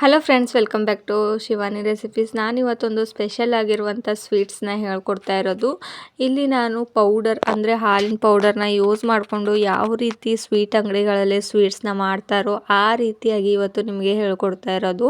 Hello friends welcome back to Shivani recipes ನಾನು ಇವತ್ತೊಂದು special ಆಗಿರುವಂಥ ಸ್ವೀಟ್ಸ್ನ ಹೇಳ್ಕೊಡ್ತಾ ಇರೋದು. ಇಲ್ಲಿ ನಾನು ಪೌಡರ್ ಅಂದರೆ ಹಾಲಿನ ಪೌಡರ್ನ ಯೂಸ್ ಮಾಡಿಕೊಂಡು ಯಾವ ರೀತಿ ಸ್ವೀಟ್ ಅಂಗಡಿಗಳಲ್ಲಿ ಸ್ವೀಟ್ಸ್ನ ಮಾಡ್ತಾರೋ ಆ ರೀತಿಯಾಗಿ ಇವತ್ತು ನಿಮಗೆ ಹೇಳ್ಕೊಡ್ತಾ ಇರೋದು.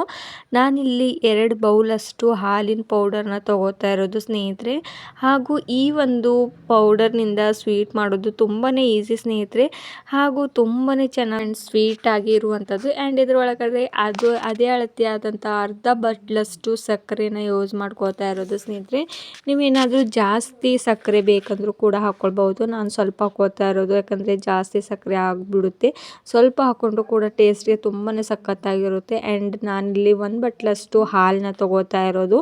ನಾನಿಲ್ಲಿ ಎರಡು ಬೌಲಷ್ಟು ಹಾಲಿನ ಪೌಡರ್ನ ತೊಗೋತಾ ಇರೋದು ಸ್ನೇಹಿತರೆ. ಹಾಗೂ ಈ ಒಂದು ಪೌಡರ್ನಿಂದ ಸ್ವೀಟ್ ಮಾಡೋದು ತುಂಬಾ ಈಸಿ ಸ್ನೇಹಿತರೆ. ಹಾಗೂ ತುಂಬಾ ಚೆನ್ನಾಗಿ ಸ್ವೀಟ್ ಆಗಿರುವಂಥದ್ದು ಆ್ಯಂಡ್ ಇದರೊಳಗಡೆ ಅದು, ಅದೇ ಅಳತೆಯಾದಂಥ ಅರ್ಧ ಬಟ್ಲಷ್ಟು ಸಕ್ಕರೆನ ಯೂಸ್ ಮಾಡ್ಕೋತಾ ಇರೋದು ಸ್ನೇಹಿತರೆ. ನೀವೇನಾದರೂ ಜಾಸ್ತಿ ಸಕ್ಕರೆ ಬೇಕಂದರೂ ಕೂಡ ಹಾಕ್ಕೊಳ್ಬೋದು ನಾನು ಸ್ವಲ್ಪ ಹಾಕೋತಾ ಇರೋದು, ಯಾಕಂದರೆ ಜಾಸ್ತಿ ಸಕ್ಕರೆ ಆಗಿಬಿಡುತ್ತೆ. ಸ್ವಲ್ಪ ಹಾಕ್ಕೊಂಡ್ರು ಕೂಡ ಟೇಸ್ಟ್ಗೆ ತುಂಬಾ ಸಖತ್ತಾಗಿರುತ್ತೆ. ಆ್ಯಂಡ್ ನಾನಿಲ್ಲಿ ಒಂದು ಬಟ್ಲಷ್ಟು ಹಾಲನ್ನ ತೊಗೋತಾ ಇರೋದು.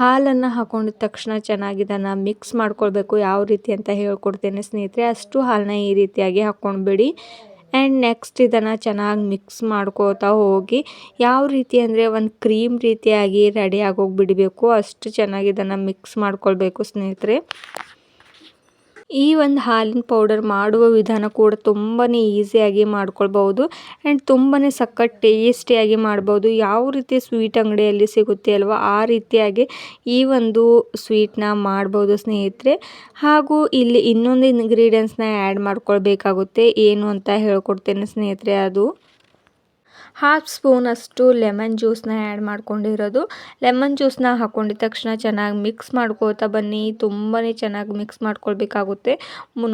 ಹಾಲನ್ನು ಹಾಕೊಂಡಿದ ತಕ್ಷಣ ಚೆನ್ನಾಗಿ ಇದನ್ನು ಮಿಕ್ಸ್ ಮಾಡ್ಕೊಳ್ಬೇಕು. ಯಾವ ರೀತಿ ಅಂತ ಹೇಳ್ಕೊಡ್ತೇನೆ ಸ್ನೇಹಿತರೆ. ಅಷ್ಟು ಹಾಲನ್ನ ಈ ರೀತಿಯಾಗಿ ಹಾಕ್ಕೊಂಡ್ಬಿಡಿ ಆ್ಯಂಡ್ ನೆಕ್ಸ್ಟ್ ಇದನ್ನು ಚೆನ್ನಾಗಿ ಮಿಕ್ಸ್ ಮಾಡ್ಕೋತಾ ಹೋಗಿ, ಯಾವ ರೀತಿ ಅಂದರೆ ಒಂದು ಕ್ರೀಮ್ ರೀತಿಯಾಗಿ ರೆಡಿ ಆಗೋಗಿ ಬಿಡಬೇಕು, ಅಷ್ಟು ಚೆನ್ನಾಗಿ ಇದನ್ನು ಮಿಕ್ಸ್ ಮಾಡ್ಕೊಳ್ಬೇಕು ಸ್ನೇಹಿತರೆ. ಈ ಒಂದು ಹಾಲಿನ ಪೌಡರ್ ಮಾಡುವ ವಿಧಾನ ಕೂಡ ತುಂಬಾ ಈಸಿಯಾಗಿ ಮಾಡ್ಕೊಳ್ಬೌದು ಆ್ಯಂಡ್ ತುಂಬಾ ಸಖತ್ ಟೇಸ್ಟಿಯಾಗಿ ಮಾಡ್ಬೋದು ಯಾವ ರೀತಿ ಸ್ವೀಟ್ ಅಂಗಡಿಯಲ್ಲಿ ಸಿಗುತ್ತೆ ಅಲ್ವಾ, ಆ ರೀತಿಯಾಗಿ ಈ ಒಂದು ಸ್ವೀಟ್ನ ಮಾಡ್ಬೋದು ಸ್ನೇಹಿತರೆ. ಹಾಗೂ ಇಲ್ಲಿ ಇನ್ನೊಂದು ಇಂಗ್ರೀಡಿಯೆಂಟ್ಸ್ನ ಆ್ಯಡ್ ಮಾಡ್ಕೊಳ್ಬೇಕಾಗುತ್ತೆ. ಏನು ಅಂತ ಹೇಳ್ಕೊಡ್ತೇನೆ ಸ್ನೇಹಿತರೆ ಅದು. ಹಾಫ್ ಸ್ಪೂನಷ್ಟು ಲೆಮನ್ ಜ್ಯೂಸ್ನ ಆ್ಯಡ್ ಮಾಡ್ಕೊಂಡಿರೋದು. ಲೆಮನ್ ಜ್ಯೂಸ್ನ ಹಾಕೊಂಡಿದ ತಕ್ಷಣ ಚೆನ್ನಾಗಿ ಮಿಕ್ಸ್ ಮಾಡ್ಕೋತಾ ಬನ್ನಿ. ತುಂಬಾ ಚೆನ್ನಾಗಿ ಮಿಕ್ಸ್ ಮಾಡ್ಕೊಳ್ಬೇಕಾಗುತ್ತೆ.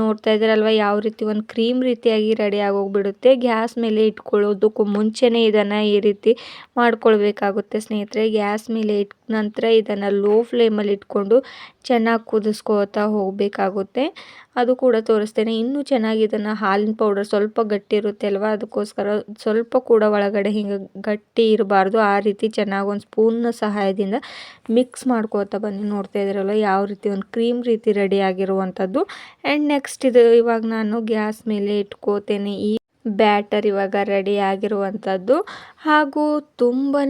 ನೋಡ್ತಾ ಇದ್ದೀರಲ್ವ, ಯಾವ ರೀತಿ ಒಂದು ಕ್ರೀಮ್ ರೀತಿಯಾಗಿ ರೆಡಿ ಆಗೋಗ್ಬಿಡುತ್ತೆ. ಗ್ಯಾಸ್ ಮೇಲೆ ಇಟ್ಕೊಳ್ಳೋದಕ್ಕೂ ಮುಂಚೆನೇ ಇದನ್ನು ಈ ರೀತಿ ಮಾಡ್ಕೊಳ್ಬೇಕಾಗುತ್ತೆ ಸ್ನೇಹಿತರೆ. ಗ್ಯಾಸ್ ಮೇಲೆ ಇಟ್ಟ ನಂತರ ಇದನ್ನು ಲೋ ಫ್ಲೇಮಲ್ಲಿ ಇಟ್ಕೊಂಡು ಚೆನ್ನಾಗಿ ಕುದಿಸ್ಕೋತಾ ಹೋಗಬೇಕಾಗುತ್ತೆ. ಅದು ಕೂಡ ತೋರಿಸ್ತೇನೆ. ಇನ್ನೂ ಚೆನ್ನಾಗಿ ಇದನ್ನು ಹಾಲಿನ ಪೌಡರ್ ಸ್ವಲ್ಪ ಗಟ್ಟಿ ಇರುತ್ತೆ ಅಲ್ವಾ? ಅದಕ್ಕೋಸ್ಕರ ಸ್ವಲ್ಪ ಕೂಡ ಒಳಗಡೆ ಹಿಂಗೆ ಗಟ್ಟಿ ಇರಬಾರ್ದು. ಆ ರೀತಿ ಚೆನ್ನಾಗಿ ಒಂದು ಸ್ಪೂನ್ನ ಸಹಾಯದಿಂದ ಮಿಕ್ಸ್ ಮಾಡ್ಕೋತಾ ಬನ್ನಿ. ನೋಡ್ತಾ ಇದ್ದೀರಲ್ಲ ಯಾವ ರೀತಿ ಒಂದು ಕ್ರೀಮ್ ರೀತಿ ರೆಡಿ ಆಗಿರುವಂಥದ್ದು ಆ್ಯಂಡ್ ನೆಕ್ಸ್ಟ್ ಇದು ಇವಾಗ ನಾನು ಗ್ಯಾಸ್ ಮೇಲೆ ಇಟ್ಕೋತೇನೆ. ಈ ಬ್ಯಾಟರ್ ಇವಾಗ ರೆಡಿ ಆಗಿರುವಂಥದ್ದು. ಹಾಗೂ ತುಂಬಾ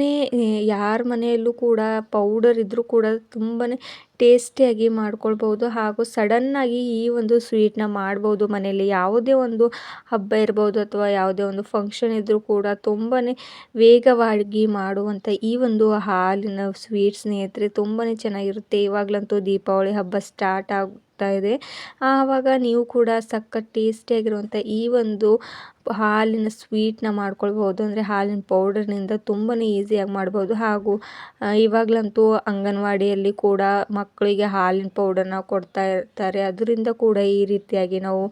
ಯಾರ ಮನೆಯಲ್ಲೂ ಕೂಡ ಪೌಡರ್ ಇದ್ದರೂ ಕೂಡ ತುಂಬಾ ಟೇಸ್ಟಿಯಾಗಿ ಮಾಡ್ಕೊಳ್ಬೋದು ಹಾಗೂ ಸಡನ್ನಾಗಿ ಈ ಒಂದು ಸ್ವೀಟ್ನ ಮಾಡ್ಬೋದು ಮನೆಯಲ್ಲಿ. ಯಾವುದೇ ಒಂದು ಹಬ್ಬ ಇರ್ಬೋದು ಅಥವಾ ಯಾವುದೇ ಒಂದು ಫಂಕ್ಷನ್ ಇದ್ದರೂ ಕೂಡ ತುಂಬಾ ವೇಗವಾಗಿ ಮಾಡುವಂಥ ಈ ಒಂದು ಹಾಲಿನ ಸ್ವೀಟ್ ಸ್ನೇಹಿತರೆ ತುಂಬಾ ಚೆನ್ನಾಗಿರುತ್ತೆ. ಇವಾಗಲಂತೂ ದೀಪಾವಳಿ ಹಬ್ಬ ಸ್ಟಾರ್ಟ್ ಇದೆ. ಆವಾಗ ನೀವು ಕೂಡ ಸಖತ್ ಟೇಸ್ಟಿಯಾಗಿರುವಂಥ ಈ ಒಂದು ಹಾಲಿನ ಸ್ವೀಟ್ನ ಮಾಡ್ಕೊಳ್ಬೋದು ಅಂದರೆ ಹಾಲಿನ ಪೌಡರ್ನಿಂದ ತುಂಬಾ ಈಸಿಯಾಗಿ ಮಾಡ್ಬೋದು ಹಾಗೂ ಇವಾಗಲಂತೂ ಅಂಗನವಾಡಿಯಲ್ಲಿ ಕೂಡ ಮಕ್ಕಳಿಗೆ ಹಾಲಿನ ಪೌಡರ್ನ ಕೊಡ್ತಾ ಇರ್ತಾರೆ. ಅದರಿಂದ ಕೂಡ ಈ ರೀತಿಯಾಗಿ ನಾವು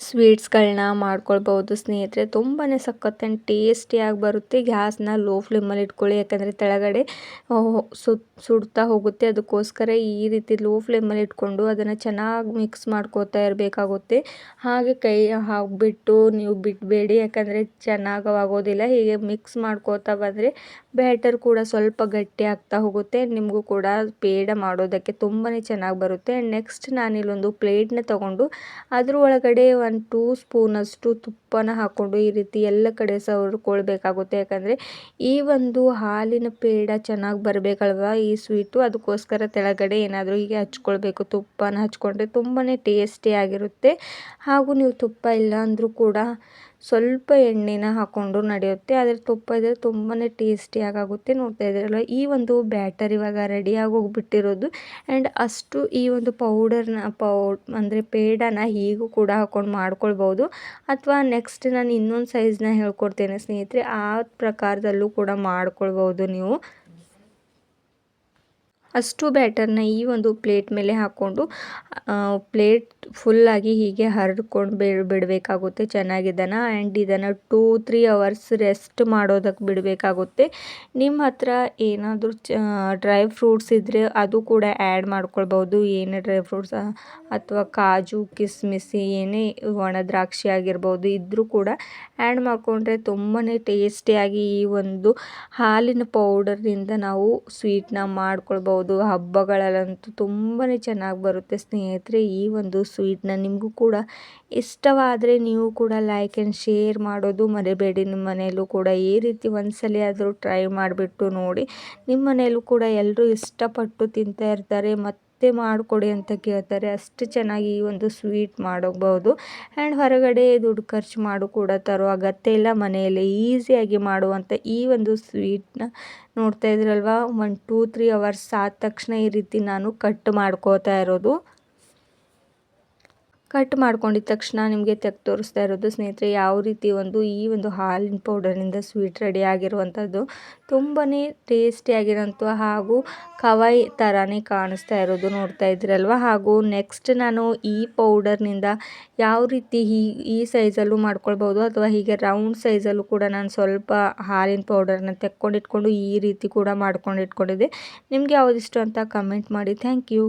ಸ್ವೀಟ್ಸ್ಗಳನ್ನ ಮಾಡ್ಕೊಳ್ಬೋದು ಸ್ನೇಹಿತರೆ. ತುಂಬಾ ಸಖತ್ ಆ್ಯಂಡ್ ಟೇಸ್ಟಿಯಾಗಿ ಬರುತ್ತೆ ಗ್ಯಾಸ್ನ ಲೋ ಫ್ಲೇಮಲ್ಲಿ ಇಟ್ಕೊಳ್ಳಿ. ಯಾಕಂದರೆ ಕೆಳಗಡೆ ಸುತ್ ಸುಡ್ತಾ ಹೋಗುತ್ತೆ. ಅದಕ್ಕೋಸ್ಕರ ಈ ರೀತಿ ಲೋ ಫ್ಲೇಮಲ್ಲಿ ಇಟ್ಕೊಂಡು ಅದನ್ನು ಚೆನ್ನಾಗಿ ಮಿಕ್ಸ್ ಮಾಡ್ಕೋತಾ ಇರಬೇಕಾಗುತ್ತೆ. ಹಾಗೆ ಕೈ, ಹಾಕ್ಬಿಟ್ಟು ನೀವು ಬಿಡಬೇಡಿ. ಯಾಕಂದರೆ ಚೆನ್ನಾಗಿ ಆಗೋದಿಲ್ಲ. ಹೀಗೆ ಮಿಕ್ಸ್ ಮಾಡ್ಕೋತಾ ಬಂದರೆ ಬ್ಯಾಟರ್ ಕೂಡ ಸ್ವಲ್ಪ ಗಟ್ಟಿ ಆಗ್ತಾ ಹೋಗುತ್ತೆ. ನಿಮಗೂ ಕೂಡ ಪೇಡ ಮಾಡೋದಕ್ಕೆ ತುಂಬಾ ಚೆನ್ನಾಗಿ ಬರುತ್ತೆ. ನೆಕ್ಸ್ಟ್ ನಾನಿಲ್ಲೊಂದು ಪ್ಲೇಟ್ನ ತೊಗೊಂಡು ಅದ್ರ ಒಳಗಡೆ ಒಂದು ಟೂ ಸ್ಪೂನಷ್ಟು ತುಪ್ಪನ ಹಾಕ್ಕೊಂಡು ಈ ರೀತಿ ಎಲ್ಲ ಕಡೆ ಸವರ್ಕೊಳ್ಬೇಕಾಗುತ್ತೆ. ಯಾಕಂದರೆ ಈ ಒಂದು ಹಾಲಿನ ಪೇಡ ಚೆನ್ನಾಗಿ ಬರಬೇಕಲ್ವ ಈ ಸ್ವೀಟು ಅದಕ್ಕೋಸ್ಕರ ತೆಳಗಡೆ ಏನಾದರೂ ಹೀಗೆ ಹಚ್ಕೊಳ್ಬೇಕು. ತುಪ್ಪನ ಹಚ್ಕೊಂಡ್ರೆ ತುಂಬಾ ಟೇಸ್ಟಿಯಾಗಿರುತ್ತೆ ಹಾಗೂ ನೀವು ತುಪ್ಪ ಇಲ್ಲ ಅಂದರೂ ಕೂಡ ಸ್ವಲ್ಪ ಎಣ್ಣೆನ ಹಾಕ್ಕೊಂಡು ನಡೆಯುತ್ತೆ. ಆದರೆ ತುಪ್ಪ ಇದ್ದರೆ ತುಂಬಾ ಟೇಸ್ಟಿಯಾಗುತ್ತೆ ನೋಡ್ತಾ ಇದ್ದೀರಲ್ಲ ಈ ಒಂದು ಬ್ಯಾಟರ್ ಇವಾಗ ರೆಡಿಯಾಗಿ ಹೋಗ್ಬಿಟ್ಟಿರೋದು. ಆ್ಯಂಡ್ ಅಷ್ಟು ಈ ಒಂದು ಪೌಡರ್ನ ಪೌ ಅಂದರೆ ಪೇಡನ ಹೀಗೂ ಕೂಡ ಹಾಕ್ಕೊಂಡು ಮಾಡ್ಕೊಳ್ಬೋದು ಅಥವಾ ನೆಕ್ಸ್ಟ್ ನಾನು ಇನ್ನೊಂದು ಸೈಜ್ನ ಹೇಳ್ಕೊಡ್ತೇನೆ ಸ್ನೇಹಿತರೆ. ಆ ಪ್ರಕಾರದಲ್ಲೂ ಕೂಡ ಮಾಡ್ಕೊಳ್ಬೋದು ನೀವು. ಅಷ್ಟು ಬ್ಯಾಟರ್ನ ಈ ಒಂದು ಪ್ಲೇಟ್ ಮೇಲೆ ಹಾಕ್ಕೊಂಡು ಪ್ಲೇಟ್ ಫುಲ್ಲಾಗಿ ಹೀಗೆ ಹರಡ್ಕೊಂಡು ಬಿಡ್ ಬಿಡಬೇಕಾಗುತ್ತೆ. ಚೆನ್ನಾಗಿ ಇದನ್ನು ಆ್ಯಂಡ್ ಇದನ್ನು ಟೂ, ತ್ರೀ ಅವರ್ಸ್ ರೆಸ್ಟ್ ಮಾಡೋದಕ್ಕೆ ಬಿಡಬೇಕಾಗುತ್ತೆ. ನಿಮ್ಮ ಹತ್ರ ಏನಾದರೂ ಚ, ಡ್ರೈ ಫ್ರೂಟ್ಸ್ ಇದ್ದರೆ ಅದು ಕೂಡ ಆ್ಯಡ್ ಮಾಡ್ಕೊಳ್ಬೋದು. ಏನೇ ಡ್ರೈ ಫ್ರೂಟ್ಸ್ ಅಥವಾ ಕಾಜು, ಕಿಸ್ಮಿಸಿ, ಏನೇ ಒಣ ದ್ರಾಕ್ಷಿ ಆಗಿರ್ಬೋದು ಇದ್ದರೂ ಕೂಡ ಆ್ಯಡ್ ಮಾಡಿಕೊಂಡ್ರೆ ತುಂಬಾ ಟೇಸ್ಟಿಯಾಗಿ ಈ ಒಂದು ಹಾಲಿನ ಪೌಡರ್ನಿಂದ ನಾವು ಸ್ವೀಟ್ನ ಮಾಡ್ಕೊಳ್ಬೋದು. ಹಬ್ಬಗಳಲ್ಲಂತೂ ತುಂಬಾ ಚೆನ್ನಾಗಿ ಬರುತ್ತೆ ಸ್ನೇಹಿತರೆ ಈ ಒಂದು ಸ್ವೀಟ್ನ ನಿಮಗೂ ಕೂಡ ಇಷ್ಟವಾದರೆ ನೀವು ಕೂಡ ಲೈಕ್ ಆ್ಯಂಡ್ ಶೇರ್ ಮಾಡೋದು ಮರಿಬೇಡಿ. ನಿಮ್ಮ ಮನೆಯಲ್ಲೂ ಕೂಡ ಈ ರೀತಿ ಒಂದ್ಸಲ ಆದರೂ ಟ್ರೈ ಮಾಡಿಬಿಟ್ಟು ನೋಡಿ. ನಿಮ್ಮ ಮನೆಯಲ್ಲೂ ಕೂಡ ಎಲ್ಲರೂ ಇಷ್ಟಪಟ್ಟು ತಿಂತಾ ಇರ್ತಾರೆ. ಮತ್ತು ಮತ್ತೆ ಮಾಡಿಕೊಡಿ ಅಂತ ಕೇಳ್ತಾರೆ. ಅಷ್ಟು ಚೆನ್ನಾಗಿ ಈ ಒಂದು ಸ್ವೀಟ್ ಮಾಡೋಗ್ಬೋದು ಆ್ಯಂಡ್ ಹೊರಗಡೆ ದುಡ್ಡು ಖರ್ಚು ಮಾಡು ಕೂಡ ತರೋ ಅಗತ್ಯ ಇಲ್ಲ. ಮನೆಯಲ್ಲೇ ಈಸಿಯಾಗಿ ಮಾಡುವಂಥ ಈ ಒಂದು ಸ್ವೀಟ್ನ ನೋಡ್ತಾ ಇದ್ರಲ್ವಾ? ಒನ್ ಟೂ ತ್ರೀ ಅವರ್ಸ್ ಆದ ತಕ್ಷಣ ಈ ರೀತಿ ನಾನು ಕಟ್ ಮಾಡ್ಕೋತಾ ಇರೋದು. ಕಟ್ ಮಾಡ್ಕೊಂಡಿದ ತಕ್ಷಣ ನಿಮಗೆ ತೆಗ್ದು ತೋರಿಸ್ತಾ ಇರೋದು, ಸ್ನೇಹಿತರೆ, ಯಾವ ರೀತಿ ಒಂದು ಈ ಒಂದು ಹಾಲಿನ ಪೌಡರ್ನಿಂದ ಸ್ವೀಟ್ ರೆಡಿ ಆಗಿರುವಂಥದ್ದು. ತುಂಬಾ ಟೇಸ್ಟಿಯಾಗಿರೋಂಥ ಹಾಗೂ ಕವಾಯಿ ಥರನೇ ಕಾಣಿಸ್ತಾ ಇರೋದು ನೋಡ್ತಾ ಇದ್ದೀರಲ್ವ? ಹಾಗೂ ನೆಕ್ಸ್ಟ್ ನಾನು ಈ ಪೌಡರ್ನಿಂದ ಯಾವ ರೀತಿ ಈ ಈ ಸೈಜಲ್ಲೂ ಮಾಡ್ಕೊಳ್ಬೋದು, ಅಥವಾ ಹೀಗೆ ರೌಂಡ್ ಸೈಜಲ್ಲೂ ಕೂಡ ನಾನು ಸ್ವಲ್ಪ ಹಾಲಿನ ಪೌಡರ್ನ ತೆಕ್ಕೊಂಡಿಟ್ಕೊಂಡು ಈ ರೀತಿ ಕೂಡ ಮಾಡ್ಕೊಂಡು ಇಟ್ಕೊಂಡಿದ್ದೆ ನಿಮಗೆ ಯಾವುದಿಷ್ಟು ಅಂತ ಕಮೆಂಟ್ ಮಾಡಿ. Thank you.